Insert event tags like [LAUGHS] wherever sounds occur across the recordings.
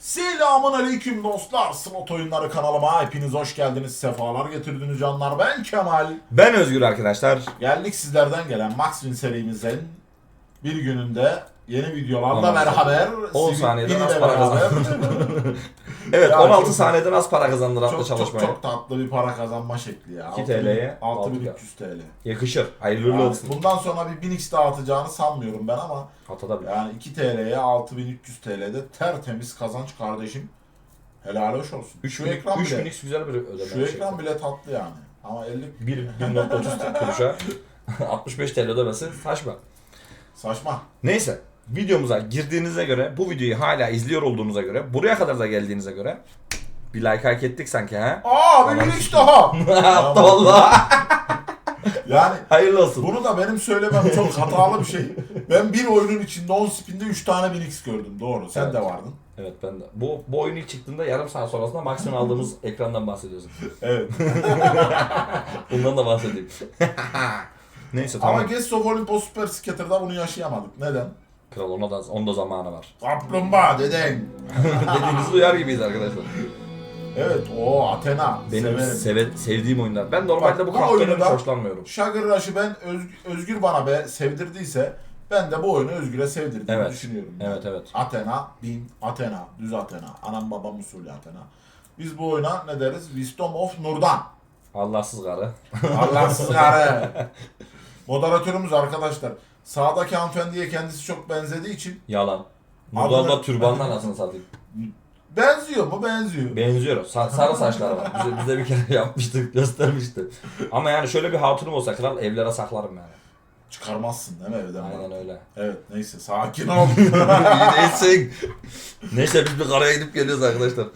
Selamun aleyküm dostlar. Slot oyunları kanalıma hepiniz hoş geldiniz. Sefalar getirdiniz canlar. Ben Kemal. Ben Özgür arkadaşlar. Geldik sizlerden gelen Max Win serimizin bir gününde yeni videolarla Ondan beraber 10 Sivil saniyeden az para beraber [LAUGHS] Evet Ya 16 çok- saniyeden az para kazandır adlı çok, çok, çalışmaya. çok tatlı bir para kazanma şekli ya. 2 TL'ye 6300 TL. Yakışır. Hayırlı uğurlu Yani olsun. bundan sonra bir 1000x dağıtacağını sanmıyorum ben ama Atada bir. yani 2 TL'ye 6300 TL'de tertemiz kazanç kardeşim. Helal hoş olsun. 3 Şu bin, ekran 3 bile. binlik güzel bir ödeme. Şu ekran bile tatlı yani. Ama 50 1 1.30 kuruşa [LAUGHS] 65 TL ödemesi saçma. saçma. Neyse videomuza girdiğinize göre bu videoyu hala izliyor olduğunuza göre buraya kadar da geldiğinize göre bir like hak ettik sanki ha. Aa Aman hiç daha. [LAUGHS] Hatta valla. [LAUGHS] Yani Hayırlı olsun. bunu da benim söylemem çok hatalı bir şey. Ben bir oyunun içinde 10 spinde 3 tane 1000x gördüm. Doğru. Sen Evet. de vardın. Evet ben de. Bu, bu oyun ilk çıktığında yarım saat sonrasında maksimum [LAUGHS] aldığımız ekrandan bahsediyorsun. Evet. Bundan da bahsedeyim. Neyse Ama tamam. Guest of Olympus Super Skater'da bunu yaşayamadık. Neden? Kral ona da, onda zamanı var. Kaplumbağa deden. [LAUGHS] Dediğinizi duyar gibiyiz arkadaşlar. Evet o Athena. Benim Severim. seve- sevdiğim oyunlar. Ben normalde Bak, bu bu oyunu hiç da- hoşlanmıyorum. Sugar Rush'ı ben Özgür, Özgür bana be sevdirdiyse ben de bu oyunu Özgür'e sevdirdiğimi Evet. düşünüyorum. Evet evet. Athena, bin, Athena, düz Athena. Anam babam usulü Athena. Biz bu oyuna ne deriz? Wisdom of Nur'dan. Allahsız karı. Allahsız karı. [LAUGHS] Moderatörümüz arkadaşlar. Sağdaki hanımefendiye kendisi çok benzediği için Yalan. Adını- Buradan da türbanla anasını satayım. benziyor mu? Benziyor. Benziyor. Sa- sarı saçları var. Bize, bize bir kere [LAUGHS] yapmıştık, göstermişti. Ama yani şöyle bir hatunum olsa kral evlere saklarım yani. Çıkarmazsın değil mi evden? Aynen öyle. Evet neyse sakin ol. [LAUGHS] İyi değilsin. Neyse biz bir karaya gidip geliyoruz arkadaşlar.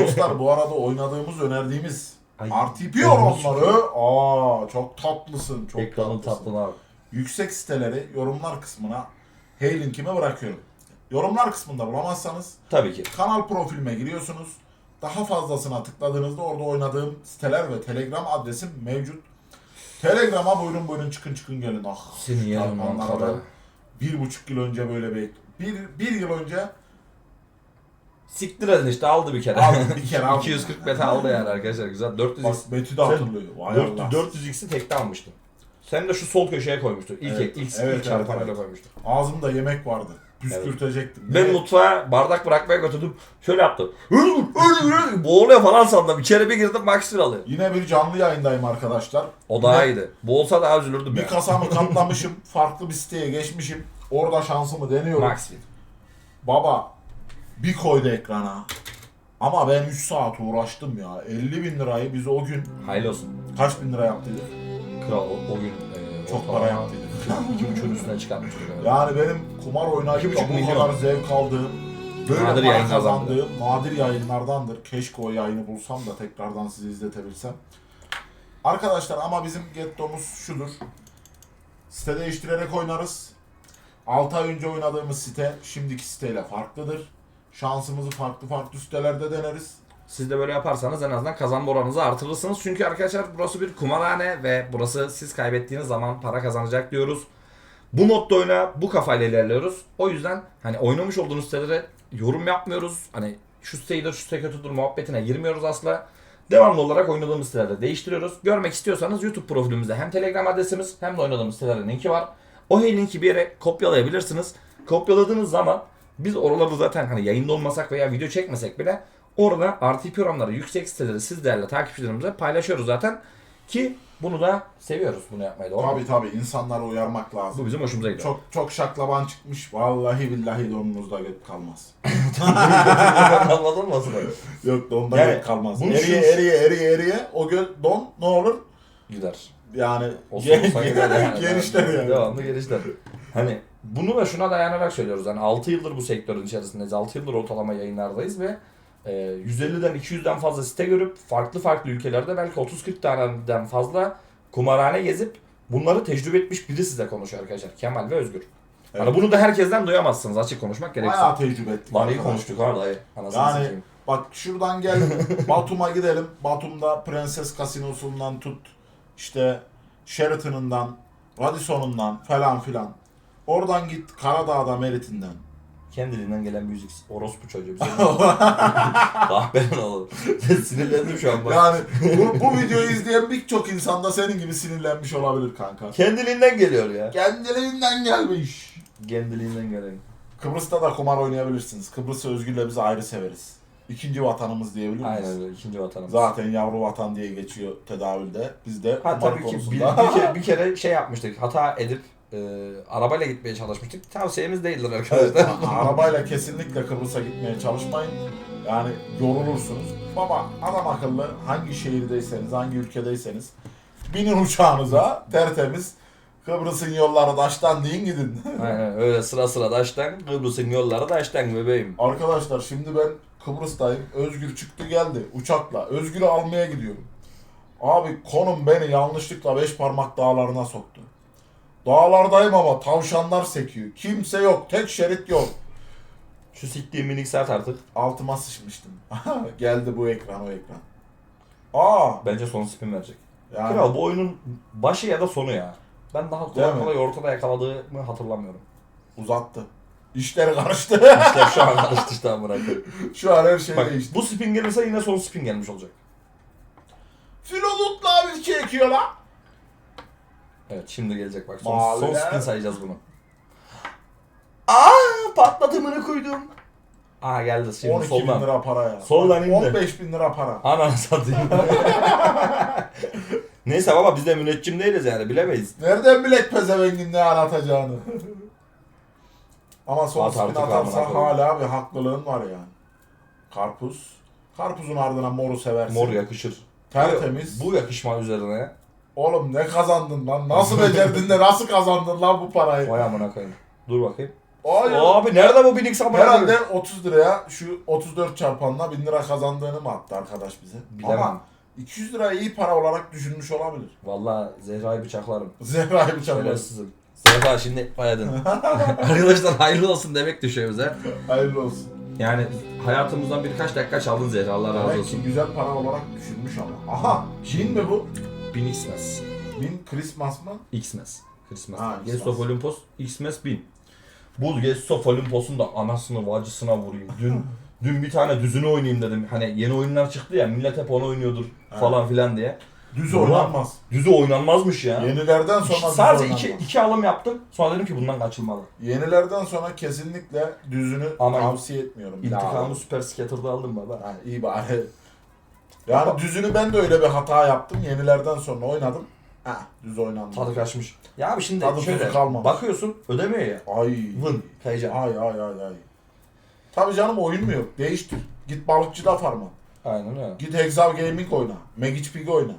Dostlar bu arada oynadığımız önerdiğimiz Ay, RTP yorumları. Aa çok tatlısın. Çok Ekranın tatlısın. tatlına bak. Yüksek siteleri yorumlar kısmına hey linkime bırakıyorum. Yorumlar kısmında bulamazsanız Tabii ki. kanal profilime giriyorsunuz. Daha fazlasına tıkladığınızda orada oynadığım siteler ve telegram adresim mevcut. Telegram'a buyurun buyurun çıkın çıkın gelin. Ah. Seni yerim ben Bir buçuk yıl önce böyle bir bir, bir yıl önce Siktir edin işte aldı bir kere. aldım bir kere [LAUGHS] aldım. 240 beta aldı yani arkadaşlar güzel. 400 Bak Betty de hatırlıyor. Vay Allah. 400 x'i tekte almıştım. Sen de şu sol köşeye koymuştun. İlk Evet, ilk, evet, ilk çarpanıyla evet, evet. koymuştun. Ağzımda yemek vardı. Püskürtecektim. Ben Ne- mutfağa bardak bırakmaya götürdüm. Şöyle yaptım. Boğuluyor falan sandım. İçeri bir girdim alıyor. Yine bir canlı yayındayım arkadaşlar. O daha Yine iyiydi. Boğulsa daha üzülürdüm Bir ya. kasamı [LAUGHS] katlamışım. farklı bir siteye geçmişim. Orada şansımı deniyorum. Max Win. Baba bir koydu ekrana. Ama ben 3 saat uğraştım ya. 50 bin lirayı biz o gün Hayırlı olsun. kaç bin lira yaptıydık? Kral o, o gün e, Çok ortalama para yaptıydık. İki buçuğun üstüne çıkartmıştık. Evet. Yani benim kumar da buçuk bu milyon. kadar zevk aldığım, böyle Nadir para kazandığım nadir yayınlardandır. Keşke o yayını bulsam da tekrardan sizi izletebilsem. Arkadaşlar ama bizim gettomuz şudur. Site değiştirerek oynarız. 6 ay önce oynadığımız site şimdiki siteyle farklıdır. Şansımızı farklı farklı sitelerde deneriz. Siz de böyle yaparsanız en azından kazanma oranınızı artırırsınız. Çünkü arkadaşlar burası bir kumarhane ve burası siz kaybettiğiniz zaman para kazanacak diyoruz. Bu modda oyuna bu kafayla ilerliyoruz. O yüzden hani oynamış olduğunuz sitelere yorum yapmıyoruz. Hani şu siteyidir şu site kötüdür muhabbetine girmiyoruz asla. Devamlı olarak oynadığımız sitelerde değiştiriyoruz. Görmek istiyorsanız YouTube profilimizde hem Telegram adresimiz hem de oynadığımız sitelerin linki var. O hey linki bir yere kopyalayabilirsiniz. Kopyaladığınız zaman biz oralarda zaten hani yayında olmasak veya video çekmesek bile orada RTP oranları yüksek siteleri siz değerli takipçilerimize paylaşıyoruz zaten. Ki bunu da seviyoruz bunu yapmayı doğru mu? Tabi tabi insanları uyarmak lazım. Bu bizim hoşumuza gidiyor. Çok çok şaklaban çıkmış. Vallahi billahi donunuzda göt kalmaz. [LAUGHS] Anladın mı aslında? Yok donda Yani göt kalmaz. bunu Eriye şu- eriye eriye eriye o göt don ne olur? Gider. Yani gen- gider yani. [LAUGHS] genişler yani. Devamlı genişler. Hani bunu da şuna dayanarak söylüyoruz. Hani 6 yıldır bu sektörün içerisindeyiz. 6 yıldır ortalama yayınlardayız ve e, 150'den 200'den fazla site görüp farklı farklı ülkelerde belki 30-40 taneden fazla kumarhane gezip bunları tecrübe etmiş biri size konuşuyor arkadaşlar. Kemal ve Özgür. Hani Evet. bunu da herkesten duyamazsınız açık konuşmak gerekirse. Bayağı tecrübe ettik. Lan iyi konuştuk ha dayı. Anasını Yani satayım. bak şuradan gel [LAUGHS] Batum'a gidelim. Batum'da Prenses Kasinosu'ndan tut işte Sheraton'ından, Radisson'undan falan filan. Oradan git Karadağ'da Merit'inden. Kendiliğinden gelen müzik. Orospu çocuğu. Kahpenin [LAUGHS] oğlum. Sinirlendim şu an bak. Yani bu, bu videoyu izleyen birçok insan da senin gibi sinirlenmiş olabilir kanka. Kendiliğinden geliyor ya. Kendiliğinden gelmiş. Kendiliğinden gelen. Kıbrıs'ta da kumar oynayabilirsiniz. Kıbrıs'ı Özgür'le biz ayrı severiz. İkinci vatanımız diyebilir miyiz? Aynen öyle. ikinci vatanımız. Zaten yavru vatan diye geçiyor tedavülde. Biz de Ha tabii ki bir, bir, kere, bir [LAUGHS] kere şey yapmıştık. Hata edip e, arabayla gitmeye çalışmıştık. Tavsiyemiz değildir Evet, arkadaşlar. a- arabayla kesinlikle Kıbrıs'a gitmeye çalışmayın. Yani yorulursunuz. Baba adam akıllı hangi şehirdeyseniz, hangi ülkedeyseniz binin uçağınıza tertemiz Kıbrıs'ın yolları taştan deyin gidin. [LAUGHS] Aynen öyle sıra sıra daştan Kıbrıs'ın yolları daştan bebeğim. Arkadaşlar şimdi ben Kıbrıs'tayım. Özgür çıktı geldi uçakla. Özgür'ü almaya gidiyorum. Abi konum beni yanlışlıkla beş parmak dağlarına soktu. Dağlardayım ama tavşanlar sekiyor. Kimse yok. Tek şerit yok. Şu siktiğim minik sert artık. Altıma sıçmıştım. [LAUGHS] Geldi bu ekran o ekran. Aa Bence son spin verecek. yani Kral bu oyunun başı ya da sonu ya. Ben daha kolay kolay ortada yakaladığımı hatırlamıyorum. uzattı. İşleri karıştı. [LAUGHS] İşte şu an karıştı işte amına. [LAUGHS] Şu an her şey Bak değişti. bu spin gelirse yine son spin gelmiş olacak. Filolutla bir iki ekiyor la. Evet şimdi gelecek bak. Son, Maviler. son spin sayacağız bunu. Aa patlatımını koydum. Aa geldi şimdi 12 bin soldan. lira para ya. Soldan indi. 15 bin lira para. Ananı satayım. [LAUGHS] Neyse baba biz de müneccim değiliz yani bilemeyiz. Nereden bilek pezevengin ne anlatacağını. Ama son At spin artık atarsa amına koyayım. hala bir haklılığın var yani. Karpuz. Karpuzun ardına moru seversin. Mor yakışır. Tertemiz. Bu yakışma üzerine. Oğlum ne kazandın lan? Nasıl becerdin de nasıl kazandın lan bu parayı? Vay amına koyayım. Dur bakayım. Hayır. Abi nerede bu binik amına Herhalde koyayım? 30 liraya şu 34 çarpanla 1000 lira kazandığını mı attı arkadaş bize? Bilemem. Ama 200 lirayı iyi para olarak düşünmüş olabilir. Vallahi Zehra'yı bıçaklarım. Zehra'yı bıçaklar. Şerefsizim. Zehra şimdi bayadın. [LAUGHS] Arkadaşlar hayırlı olsun demek düşüyor bize. Hayırlı olsun. Yani hayatımızdan birkaç dakika çaldın Zehra Allah razı Demek ki olsun. güzel para olarak düşünmüş ama. Aha! Çin mi bu? Bin Xmas. Bin Christmas mı? Xmas. Christmas. Ha, Xmas. of Olympus Xmas 1000. Bu Guest of Olympus'un da anasını vacısına vurayım. Dün [LAUGHS] dün bir tane düzünü oynayayım dedim. Hani yeni oyunlar çıktı ya millet hep onu oynuyordur falan filan diye. Düz Ulan, oynanmaz. Düzü oynanmazmış ya. Yenilerden sonra düz Sadece oynanmaz. iki, iki alım yaptım. Sonra dedim ki bundan kaçılmalı. Yenilerden sonra kesinlikle düzünü Ama tavsiye etmiyorum. İntikamı Super Scatter'da aldım baba. Yani iyi bari. Yani Ama- düzünü ben de öyle bir hata yaptım. Yenilerden sonra oynadım. Ha düz oynandı. Tadı kaçmış. Ya abi şimdi Tadı tuzu şöyle kalmamış. bakıyorsun ödemiyor ya. Ay. Vın kayacaksın. Ay ay ay ay. Tabii canım oyun mu yok? Değiştir. Git balıkçıda farman. Aynen öyle. Git Hexav Gaming oyna. Magic Pig oyna.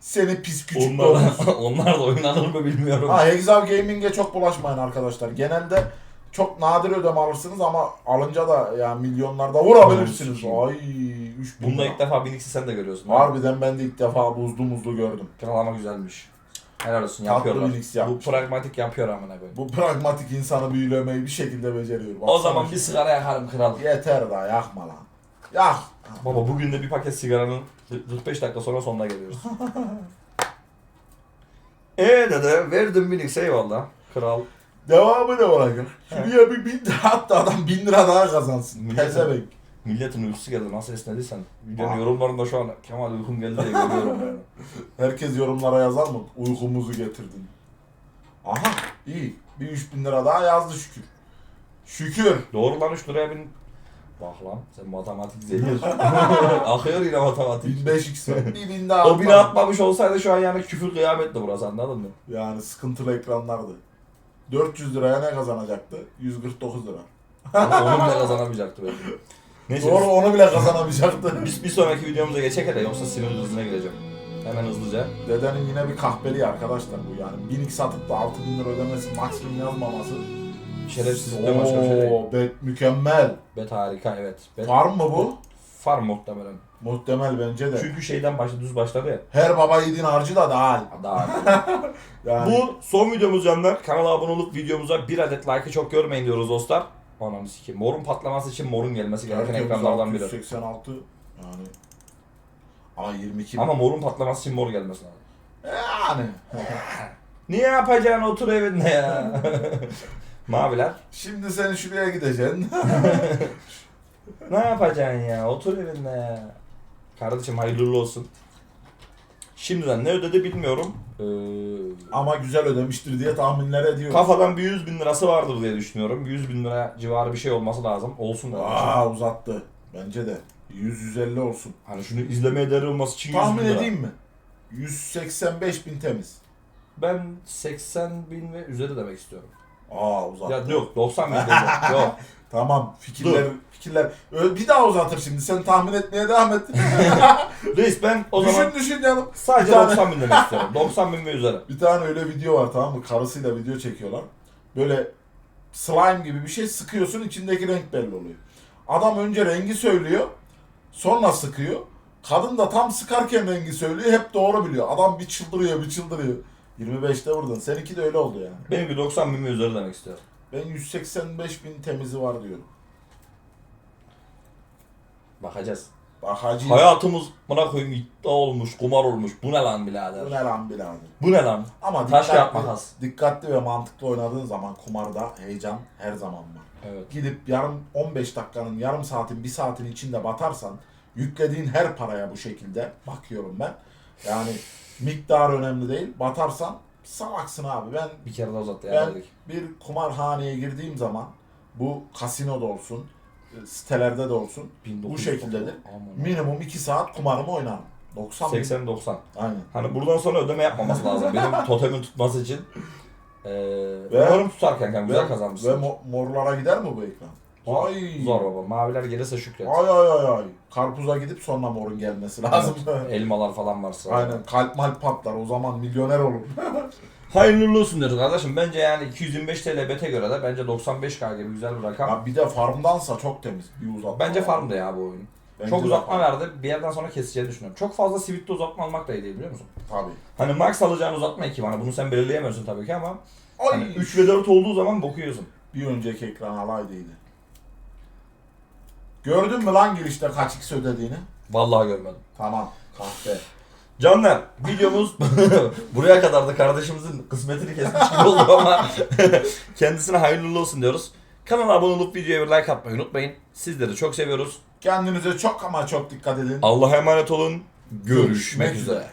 Seni pis küçük domuz. Onlar, [LAUGHS] onlar da oynanır mı bilmiyorum. Ha Hexav Gaming'e çok bulaşmayın arkadaşlar. Genelde çok nadir ödeme alırsınız ama alınca da ya milyonlarda vurabilirsiniz. Ay. 70 bin Bununla ilk defa 1000x'i sen de görüyorsun. Harbiden ben de ilk defa buzlu muzlu gördüm. Kanalama güzelmiş. Helal olsun Tatlı yapıyorlar. 1000x Bu pragmatik yapıyor amına koyayım. Bu pragmatik insanı büyülemeyi bir şekilde beceriyor. Baksana O zaman bir şimdi. sigara yakarım kral. Yeter daha yakma lan. Yak. Baba bugün de bir paket sigaranın 45 dakika sonra sonuna geliyoruz. Eee [LAUGHS] dede verdim 1000x eyvallah. Kral. Devamı ne olacak? Şuraya bir bin [LAUGHS] hatta adam bin lira daha kazansın. Millet- Milletin uykusu geldi nasıl esnediysen. Videonun Aa. yorumlarında şu an Kemal uykum geldi diye görüyorum yani. [LAUGHS] Herkes yorumlara yazar mı? Uykumuzu getirdin. Aha iyi. Bir 3000 lira daha yazdı şükür. Şükür. Doğru lan 3 liraya bin... Bak lan sen matematik zehir. [LAUGHS] [LAUGHS] Akıyor yine matematik. 1005 x bir bin daha O bini atmadım. atmamış olsaydı şu an yani küfür kıyametti burası anladın mı? Yani sıkıntılı ekranlardı. 400 liraya ne kazanacaktı? 149 lira. Onu, onu bile kazanamayacaktı belki. Neyse Doğru onu bile kazanamayacaktı. [LAUGHS] biz bir sonraki videomuza geçek hele yoksa sinir hızına gireceğim. Hemen hızlıca. Dedenin yine bir kahpeli arkadaşlar bu yani. 1000 x atıp da 6000 lira ödemesi, maksimum yazmaması. Şerefsizlikten başka bir şey değil. Oo, bet mükemmel. Bet harika evet. Bet Farm mı bu? farm muhtemelen. Muhtemel bence de. Çünkü şeyden başladı düz başladı ya. Her baba yiğidin harcı da dahil. Daha [LAUGHS] Yani Bu son videomuz canlar. Kanala abone olup videomuza bir adet like'ı çok görmeyin diyoruz dostlar. Ananı sikeyim. Morun patlaması için morun gelmesi gereken tertemiz ekranlardan biri. 686 yani. Ama 22 Ama morun patlaması için mor gelmesi lazım. yani. [LAUGHS] Niye yapacaksın otur evinde ya? [LAUGHS] Maviler. Şimdi sen şuraya gideceksin. [LAUGHS] Ne yapacaksın ya? Otur evinde ya. Kardeşim hayırlı uğurlu olsun. Şimdiden ne ödedi bilmiyorum. Ee, Ama güzel ödemiştir diye tahminler ediyorum. kafadan bir 100 bin lirası vardır diye düşünüyorum. 100 bin lira civarı bir şey olması lazım. Olsun da. Aa uzattı. Bence de. 100-150 olsun. Hani şunu izlemeye değer olması için 100 Tahmin bin lira. edeyim mi? 185 bin temiz. Ben 80 bin ve üzeri demek istiyorum. Aa uzattı. Ya yok 90 bin değil. yok. Tamam fikirler fikirler. Ö- Bir daha uzatır şimdi. Sen tahmin etmeye devam et. [LAUGHS] Reis ben o düşün zaman düşün canım. sadece Bir tane- 90 bin demek istiyorum. 90 bin ve üzeri. Bir tane öyle video var tamam mı? Karısıyla video çekiyorlar. Böyle slime gibi bir şey sıkıyorsun içindeki renk belli oluyor. Adam önce rengi söylüyor. Sonra sıkıyor. Kadın da tam sıkarken rengi söylüyor. Hep doğru biliyor. Adam bir çıldırıyor bir çıldırıyor. 25'te vurdun. Seninki de öyle oldu yani. Benimki 90 bin üzeri demek istiyorum. Ben 185 bin temizi var diyorum. Bakacağız. Bak hacı. Hayatımız buna koyayım iddia olmuş, kumar olmuş. Bu ne lan Bu birader? ne lan birader. Bu ne lan? Ama Taş dikkatli, kağıt makas. dikkatli ve mantıklı oynadığın zaman kumarda heyecan her zaman var. Evet. Gidip yarım 15 dakikanın, yarım saatin, bir saatin içinde batarsan yüklediğin her paraya bu şekilde bakıyorum ben. Yani miktar önemli değil. Batarsan salaksın abi. Ben Bir kere daha uzattı ya Ben- dedik. bir kumarhaneye girdiğim zaman bu kasinoda olsun, sitelerde de olsun 1900 şekildedir. Aman. minimum 2 saat kumarımı oynarım. 90 bin. 80-90. Aynen. Hani buradan sonra ödeme yapmaması lazım. Benim [LAUGHS] totemin tutması için. Ee, umarım tutar. Güzel Ve, kazanmışsın. ve mo- morlara gider mi bu ekran? Ay. Zor baba. Maviler gelirse şükret. Ay ay ay ay. Karpuza gidip sonra morun gelmesi lazım. [LAUGHS] Elmalar falan varsa. Aynen kalp malp patlar o zaman milyoner olur. [LAUGHS] Hayırlı olsun diyoruz kardeşim. Bence yani 225 TL bete göre de bence 95k gibi güzel bir rakam. ya bir de farmdansa çok temiz bir uzatma. Bence farmda ya bu oyun. Bence Çok de uzatma farm. verdi. Bir yerden sonra keseceğini düşünüyorum. Çok fazla Sweet'te uzatma almak da iyi değil biliyor musun? Tabii. Hani max alacağın uzatma 2 bana. Bunu sen belirleyemiyorsun tabii ki ama Ay. hani 3 ve 4 olduğu zaman bokuyorsun. Bir önceki ekran alaydıydı. Gördün mü lan girişte kaç x ödediğini? Vallahi görmedim. Tamam. Kahve. Canlar videomuz [LAUGHS] buraya kadardı. Kardeşimizin kısmetini kesmiş gibi oldu ama [LAUGHS] kendisine hayırlı olsun diyoruz. Kanala abone olup videoya bir like atmayı unutmayın. Sizleri çok seviyoruz. Kendinize çok ama çok dikkat edin. Allah'a emanet olun. Görüşmek Görüşmek üzere. üzere.